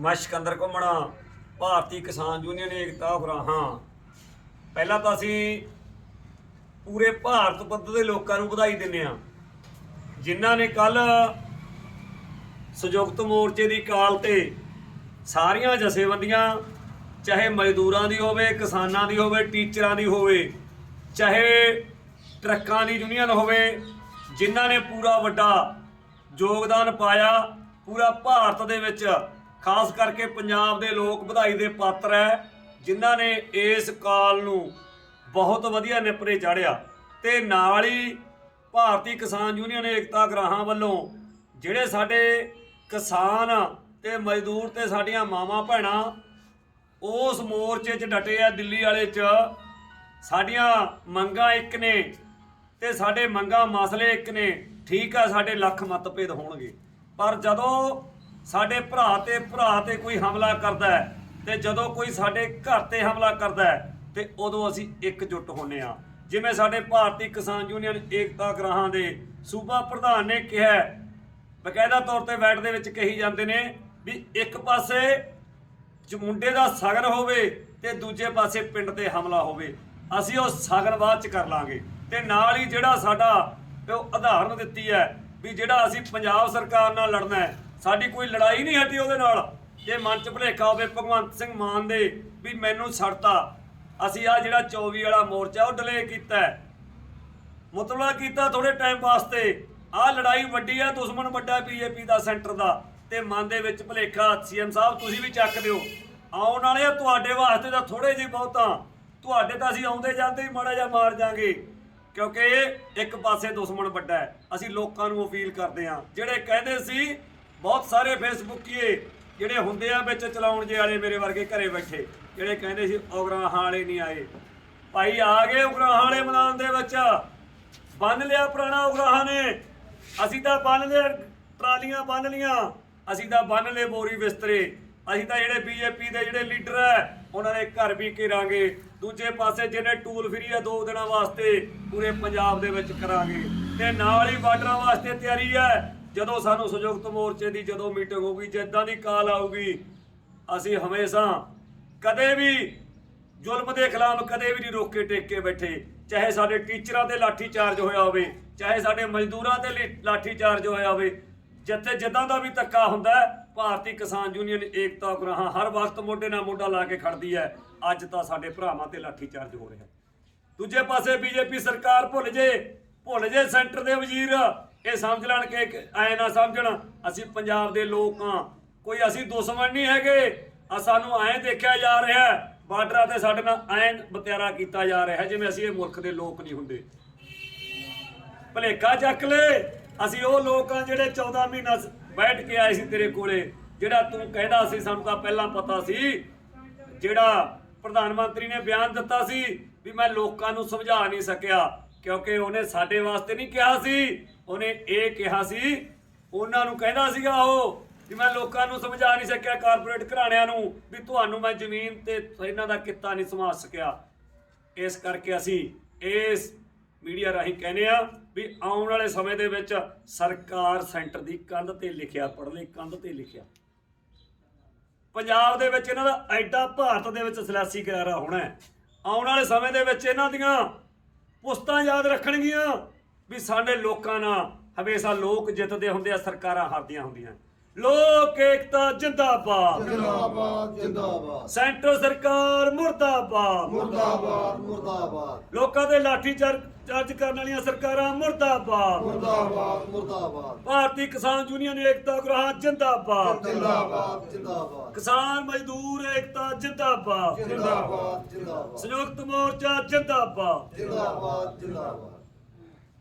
ਮੈਂ ਸਿਕੰਦਰ ਘੁੰਮਣਾ, ਭਾਰਤੀ ਕਿਸਾਨ ਯੂਨੀਅਨ ਏਕਤਾ ਉਗਰਾਹਾਂ ਪਹਿਲਾਂ ਤਾਂ ਅਸੀਂ ਪੂਰੇ ਭਾਰਤ ਪੱਧਰ ਦੇ ਲੋਕਾਂ ਨੂੰ ਵਧਾਈ ਦਿੰਦੇ ਆ ਜਿਨ੍ਹਾਂ ਨੇ ਕੱਲ ਸੰਯੁਕਤ ਮੋਰਚੇ ਦੀ ਕਾਲ ਤੇ ਸਾਰੀਆਂ ਜਥੇਬੰਦੀਆਂ, ਚਾਹੇ ਮਜ਼ਦੂਰਾਂ ਦੀ ਹੋਵੇ, ਕਿਸਾਨਾਂ ਦੀ ਹੋਵੇ, ਟੀਚਰਾਂ ਦੀ ਹੋਵੇ, ਚਾਹੇ ਟਰੱਕਾਂ ਦੀ ਯੂਨੀਅਨ ਹੋਵੇ, ਜਿਨ੍ਹਾਂ ਨੇ ਪੂਰਾ ਵੱਡਾ ਯੋਗਦਾਨ ਪਾਇਆ, ਪੂਰਾ ਭਾਰਤ ਦੇ ਵਿੱਚ ਖਾਸ ਕਰਕੇ ਪੰਜਾਬ ਦੇ ਲੋਕ ਵਧਾਈ ਦੇ ਪਾਤਰ ਹੈ, ਜਿਨ੍ਹਾਂ ਨੇ ਇਸ ਕਾਲ ਨੂੰ ਬਹੁਤ ਵਧੀਆ ਨਿਪਰੇ ਚਾੜਿਆ। ਤੇ ਨਾਲ ਹੀ ਭਾਰਤੀ ਕਿਸਾਨ ਯੂਨੀਅਨ ਏਕਤਾ ਗਰਾਹਾਂ ਵੱਲੋਂ ਜਿਹੜੇ ਸਾਡੇ ਕਿਸਾਨ ਤੇ ਮਜ਼ਦੂਰ ਤੇ ਸਾਡੀਆਂ ਮਾਵਾਂ ਭੈਣਾਂ ਉਸ ਮੋਰਚੇ 'ਚ ਡਟੇ ਆ, ਦਿੱਲੀ ਵਾਲੇ 'ਚ, ਸਾਡੀਆਂ ਮੰਗਾਂ ਇੱਕ ਨੇ ਤੇ ਸਾਡੇ ਮੰਗਾਂ ਮਸਲੇ ਇੱਕ ਨੇ, ਠੀਕ ਆ, ਸਾਡੇ ਲੱਖ ਮਤਭੇਦ ਹੋਣਗੇ। ਪਰ ਜਦੋਂ ਸਾਡੇ ਭਰਾ ਤੇ ਭਰਾ ਤੇ ਕੋਈ ਹਮਲਾ ਕਰਦਾ ਹੈ ਤੇ ਜਦੋਂ ਕੋਈ ਸਾਡੇ ਘਰ ਤੇ ਹਮਲਾ ਕਰਦਾ ਹੈ ਤੇ ਉਦੋਂ ਅਸੀਂ ਇਕਜੁੱਟ ਹੁੰਨੇ ਆ ਜਿਵੇਂ ਸਾਡੇ ਭਾਰਤੀ ਕਿਸਾਨ ਯੂਨੀਅਨ ਏਕਤਾ ਗ੍ਰਾਹਾਂ ਦੇ ਸੂਬਾ ਪ੍ਰਧਾਨ ਨੇ ਕਿਹਾ ਬਕਾਇਦਾ ਤੌਰ ਤੇ ਬੈਠ ਦੇ ਵਿੱਚ ਕਹੀ ਜਾਂਦੇ ਨੇ ਵੀ ਇੱਕ ਪਾਸੇ ਚ ਮੁੰਡੇ ਦਾ ਸਗਨ ਹੋਵੇ ਤੇ ਦੂਜੇ ਪਾਸੇ ਪਿੰਡ ਤੇ ਹਮਲਾ ਹੋਵੇ। ਅਸੀਂ ਉਹ ਸਗਨ ਬਾਅਦ ਚ ਕਰ ਲਾਂਗੇ। ਤੇ ਨਾਲ ਹੀ ਜਿਹੜਾ ਸਾਡਾ ਉਹ ਉਦਾਹਰਨ ਦਿੱਤੀ ਹੈ ਵੀ ਜਿਹੜਾ ਅਸੀਂ ਪੰਜਾਬ ਸਰਕਾਰ ਨਾਲ ਲੜਨਾ ਹੈ ਸਾਡੀ ਕੋਈ ਲੜਾਈ ਨਹੀਂ ਹਟੀ ਉਹਦੇ ਨਾਲ। ਜੇ ਮਨ ਚ ਭੁਲੇਖਾ ਹੋਵੇ ਭਗਵੰਤ ਸਿੰਘ ਮਾਨ ਦੇ ਵੀ ਮੈਨੂੰ ਛੱਡਤਾ ਅਸੀਂ ਆ ਜਿਹੜਾ 24 ਵਾਲਾ ਮੋਰਚਾ ਉਹ ਡਿਲੇ ਕੀਤਾ ਹੈ। ਕੀਤਾ ਥੋੜੇ ਟਾਈਮ ਵਾਸਤੇ। ਆਹ ਲੜਾਈ ਵੱਡੀ ਆ, ਦੁਸ਼ਮਣ ਵੱਡਾ ਬੀਜੇਪੀ ਦਾ ਸੈਂਟਰ ਦਾ। ਤੇ ਮਨ ਦੇ ਵਿੱਚ ਭਲੇਖਾ ਸੀਐਮ ਸਾਹਿਬ ਤੁਸੀਂ ਵੀ ਚੱਕ ਦਿਓ। ਆਉਣ ਵਾਲੇ ਆ, ਤੁਹਾਡੇ ਵਾਸਤੇ ਤਾਂ ਥੋੜੇ ਜਿਹੇ ਬਹੁਤਾਂ ਤੁਹਾਡੇ ਤਾਂ ਅਸੀਂ ਆਉਂਦੇ ਜਾਂਦੇ ਹੀ ਮਾੜਾ ਜਿਹਾ ਮਾਰ ਜਾਾਂਗੇ। ਕਿਉਂਕਿ ਇੱਕ ਪਾਸੇ ਦੁਸ਼ਮਣ ਵੱਡਾ ਹੈ। ਅਸੀਂ ਲੋਕਾਂ ਨੂੰ ਅਪੀਲ ਕਰਦੇ ਹਾਂ। ਜਿਹੜੇ ਕਹਿੰਦੇ ਸੀ ਬਹੁਤ ਸਾਰੇ ਫੇਸਬੁੱਕੀਏ ਜਿਹੜੇ ਹੁੰਦੇ ਆ ਵਿੱਚ ਚਲਾਉਣ ਜੇ ਵਾਲੇ ਮੇਰੇ ਵਰਗੇ ਘਰੇ ਬੈਠੇ, ਜਿਹੜੇ ਕਹਿੰਦੇ ਸੀ ਉਗਰਾਹਾਂ ਵਾਲੇ ਨਹੀਂ ਆਏ। ਭਾਈ ਆ ਗਏ ਉਗਰਾਹਾਂ ਵਾਲੇ ਮੈਦਾਨ ਦੇ ਵਿੱਚ। ਬੰਨ ਲਿਆ ਪੁਰਾਣਾ ਉਗਰਾਹਾਂ ਨੇ। ਅਸੀਂ ਤਾਂ ਬੰਨ ਲਿਆ ਟਰਾਲੀਆਂ ਬੰਨ ਲੀਆਂ ਅਸੀਂ ਤਾਂ ਬੰਨ ਲਏ ਬੋਰੀ ਬਿਸਤਰੇ। ਅਸੀਂ ਤਾਂ ਜਿਹੜੇ ਬੀਜੇਪੀ ਦੇ ਜਿਹੜੇ ਲੀਡਰ ਹੈ ਉਹਨਾਂ ਦੇ ਘਰ ਵੀ ਘੇਰਾਂਗੇ। ਦੂਜੇ ਪਾਸੇ ਜਿਹਨੇ ਟੂਲ ਫਰੀ ਆ ਦੋ ਦਿਨਾਂ ਵਾਸਤੇ, ਪੂਰੇ ਪੰਜਾਬ ਦੇ ਵਿੱਚ ਕਰਾਂਗੇ। ਤੇ ਨਾਲ ਹੀ ਬਾਰਡਰਾਂ ਵਾਸਤੇ ਤਿਆਰੀ ਹੈ ਜਦੋਂ ਸਾਨੂੰ ਸੰਯੁਕਤ ਮੋਰਚੇ ਦੀ ਜਦੋਂ ਮੀਟਿੰਗ ਹੋਊਗੀ, ਜਿੱਦਾਂ ਦੀ ਕਾਲ ਆਊਗੀ, ਅਸੀਂ ਹਮੇਸ਼ਾ ਕਦੇ ਵੀ ਜ਼ੁਲਮ ਦੇ ਖਿਲਾਫ ਕਦੇ ਵੀ ਨਹੀਂ ਰੋਕੇ ਟੇਕ ਕੇ ਬੈਠੇ। ਚਾਹੇ ਸਾਡੇ ਟੀਚਰਾਂ ਤੇ ਲਾਠੀ ਚਾਰਜ ਹੋਇਆ ਹੋਵੇ, ਚਾਹੇ ਸਾਡੇ ਮਜ਼ਦੂਰਾਂ ਤੇ ਲੀ- ਲਾਠੀ ਚਾਰਜ ਹੋਇਆ ਹੋਵੇ, ਜਿੱਥੇ ਜਿੱਦਾਂ ਦਾ ਵੀ ਧੱਕਾ ਹੁੰਦਾ ਭਾਰਤੀ ਕਿਸਾਨ ਯੂਨੀਅਨ ਏਕਤਾ ਉਗਰਾਹਾਂ ਹਰ ਵਕਤ ਮੋਢੇ ਨਾਲ ਮੋਢਾ ਲਾ ਕੇ ਖੜਦੀ ਹੈ। ਅੱਜ ਤਾਂ ਸਾਡੇ ਭਰਾਵਾਂ ਤੇ ਲਾਠੀ ਚਾਰਜ ਹੋ ਰਿਹਾ ਦੂਜੇ ਪਾਸੇ ਬੀਜੇਪੀ ਸਰਕਾਰ ਭੁੱਲ ਜੇ ਭੁੱਲ ਜੇ ਸੈਂਟਰ ਦੇ ਵਜ਼ੀਰ। ਇਹ ਸਮਝ ਲੈਣ ਕਿ ਕਿ ਐ ਨਾ ਸਮਝਣ, ਅਸੀਂ ਪੰਜਾਬ ਦੇ ਲੋਕ ਹਾਂ। ਕੋਈ ਅਸੀਂ ਦੁਸ਼ਮਣ ਨਹੀਂ ਹੈਗੇ। ਆ ਸਾਨੂੰ ਐਂ ਦੇਖਿਆ ਜਾ ਰਿਹਾ ਬਾਰਡਰਾਂ ਤੇ ਸਾਡੇ ਨਾਲ ਐਂ ਬਤਿਆਰਾ ਕੀਤਾ ਜਾ ਰਿਹਾ ਜਿਵੇਂ ਅਸੀਂ ਇਹ ਮੁਲਕ ਦੇ ਲੋਕ ਨਹੀਂ ਹੁੰਦੇ। ਭਲੇਖਾ ਚੱਕ ਲੈ, ਅਸੀਂ ਉਹ ਲੋਕ ਆ ਜਿਹੜੇ 14 ਮਹੀਨਾ ਬੈਠ ਕੇ ਆਏ ਸੀ ਤੇਰੇ ਕੋਲੇ, ਜਿਹੜਾ ਤੂੰ ਕਹਿੰਦਾ ਸੀ, ਸਾਨੂੰ ਤਾਂ ਪਹਿਲਾਂ ਪਤਾ ਸੀ। ਜਿਹੜਾ ਪ੍ਰਧਾਨ ਮੰਤਰੀ ਨੇ ਬਿਆਨ ਦਿੱਤਾ ਸੀ ਵੀ ਮੈਂ ਲੋਕਾਂ ਨੂੰ ਸਮਝਾ ਨਹੀਂ ਸਕਿਆ। ਕਿਉਂਕਿ ਉਹਨੇ ਸਾਡੇ ਵਾਸਤੇ ਨਹੀਂ ਕਿਹਾ ਸੀ। ਉਹਨੇ ਇਹ ਕਿਹਾ ਸੀ, ਉਹਨਾਂ ਨੂੰ ਕਹਿੰਦਾ ਸੀਗਾ ਉਹ ਕਿ ਮੈਂ ਲੋਕਾਂ ਨੂੰ ਸਮਝਾ ਨਹੀਂ ਸਕਿਆ ਕਾਰਪੋਰੇਟ ਘਰਾਣਿਆਂ ਨੂੰ ਵੀ ਤੁਹਾਨੂੰ ਮੈਂ ਜ਼ਮੀਨ ਤੇ ਇਹਨਾਂ ਦਾ ਕਿੱਤਾ ਨਹੀਂ ਸਮਝਾ ਸਕਿਆ। ਇਸ ਕਰਕੇ ਅਸੀਂ ਇਸ ਮੀਡੀਆ ਰਾਹੀਂ ਕਹਿੰਦੇ ਆ ਵੀ ਆਉਣ ਵਾਲੇ ਸਮੇਂ ਦੇ ਵਿੱਚ ਸਰਕਾਰ ਸੈਂਟਰ ਦੀ ਕੰਧ ਤੇ ਲਿਖਿਆ ਪੜ੍ਹ ਲਈ ਕੰਧ ਤੇ ਲਿਖਿਆ। ਪੰਜਾਬ ਦੇ ਵਿੱਚ ਇਹਨਾਂ ਦਾ ਐਡਾ ਭਾਰਤ ਦੇ ਵਿੱਚ ਸਿਆਸੀ ਕਰਾਰਾ ਹੋਣਾ ਆਉਣ ਵਾਲੇ ਸਮੇਂ ਦੇ ਵਿੱਚ ਇਹਨਾਂ ਦੀਆਂ ਪੁਸਤਾਂ ਯਾਦ ਰੱਖਣਗੀਆਂ ਵੀ ਸਾਡੇ ਲੋਕਾਂ ਨਾਲ ਹਮੇਸ਼ਾ ਲੋਕ ਜਿੱਤਦੇ ਹੁੰਦੇ ਆ, ਸਰਕਾਰਾਂ ਹਾਰਦੀਆਂ ਹੁੰਦੀਆਂ। ਲੋਕ ਏਕਤਾ ਜਿੰਦਾਬਾਦ। ਜਿੰਦਾਬਾਦ ਜਿੰਦਾਬਾਦ। ਸੈਂਟਰ ਸਰਕਾਰ ਮੁਰਦਾਬਾਦ। ਮੁਰਦਾਬਾਦ ਮੁਰਦਾਬਾਦ। ਲੋਕਾਂ ਦੇ ਲਾਠੀ ਚਾਰ- ਚਾਰਜ ਕਰਨ ਵਾਲੀਆਂ ਸਰਕਾਰਾਂ ਮੁਰਦਾਬਾਦ। ਮੁਰਦਾਬਾਦ ਮੁਰਦਾਬਾਦ। ਭਾਰਤੀ ਕਿਸਾਨ ਯੂਨੀਅਨ ਏਕਤਾ ਗ੍ਰਾਹ ਜਿੰਦਾਬਾਦ। ਜਿੰਦਾਬਾਦ ਜਿੰਦਾਬਾਦ। ਕਿਸਾਨ ਮਜ਼ਦੂਰ ਏਕਤਾ ਜਿੰਦਾਬਾਦ। ਜਿੰਦਾਬਾਦ ਜਿੰਦਾਬਾਦ। ਸੰਯੁਕਤ ਮੋਰਚਾ ਜਿੰਦਾਬਾਦ। ਜਿੰਦਾਬਾਦ ਜਿੰਦਾਬਾਦ।